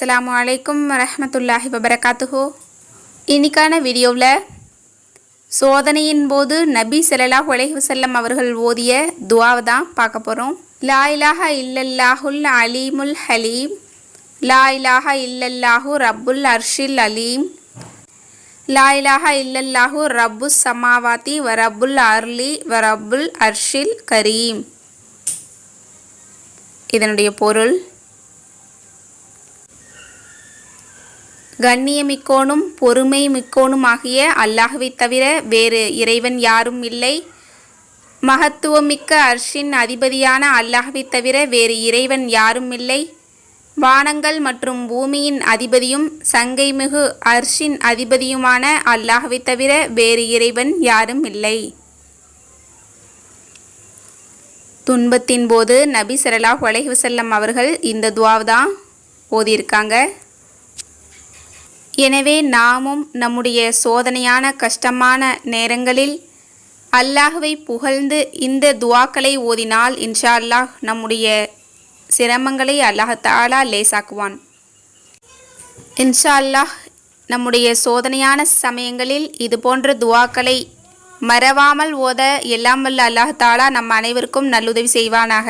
அஸ்ஸலாமு அலைக்கும் வரமத்துல்லாஹி வபரகாத்துஹோ. இன்றைக்கான வீடியோவில் சோதனையின் போது நபி செலலாஹ் அலைஹி அவர்கள் ஓதிய துவாவை தான் பார்க்க போகிறோம். லா இலாஹ இல்லல்லாஹுல் அலீமுல் ஹலீம். லா இலாஹ இல்லல்லாஹு ரப்புல் அர்ஷில் அலீம். லா இலாஹ இல்லல்லாஹு ரப்பு சமாவாத்தி வ ரப்புல் அர்லி வ ரப்புல் அர்ஷில் கரீம். இதனுடைய பொருள் கண்ணியமிக்கோனும் பொறுமை மிக்கோனும் ஆகிய அல்லாஹுவை தவிர வேறு இறைவன் யாரும் இல்லை. மகத்துவமிக்க அர்ஷின் அதிபதியான அல்லாஹுவை தவிர வேறு இறைவன் யாரும் இல்லை. வானங்கள் மற்றும் பூமியின் அதிபதியும் சங்கைமிகு அர்ஷின் அதிபதியுமான அல்லாஹுவை தவிர வேறு இறைவன் யாரும் இல்லை. துன்பத்தின் போது நபி சரலாஹ் அலைஹி வஸல்லம் அவர்கள் இந்த துவாவ் தான் ஓதியிருக்காங்க. எனவே நாமும் நம்முடைய சோதனையான கஷ்டமான நேரங்களில் அல்லாஹுவை புகழ்ந்து இந்த துவாக்களை ஓதினால் இன்ஷா அல்லாஹ் நம்முடைய சிரமங்களை அல்லாஹ் தாலா லேசாக்குவான். இன்ஷா அல்லாஹ் நம்முடைய சோதனையான சமயங்களில் இது போன்ற துவாக்களை மறவாமல் ஓத எல்லாம் வல்ல அல்லாஹ் தாலா நம் அனைவருக்கும் நல்லுதவி செய்வானாக.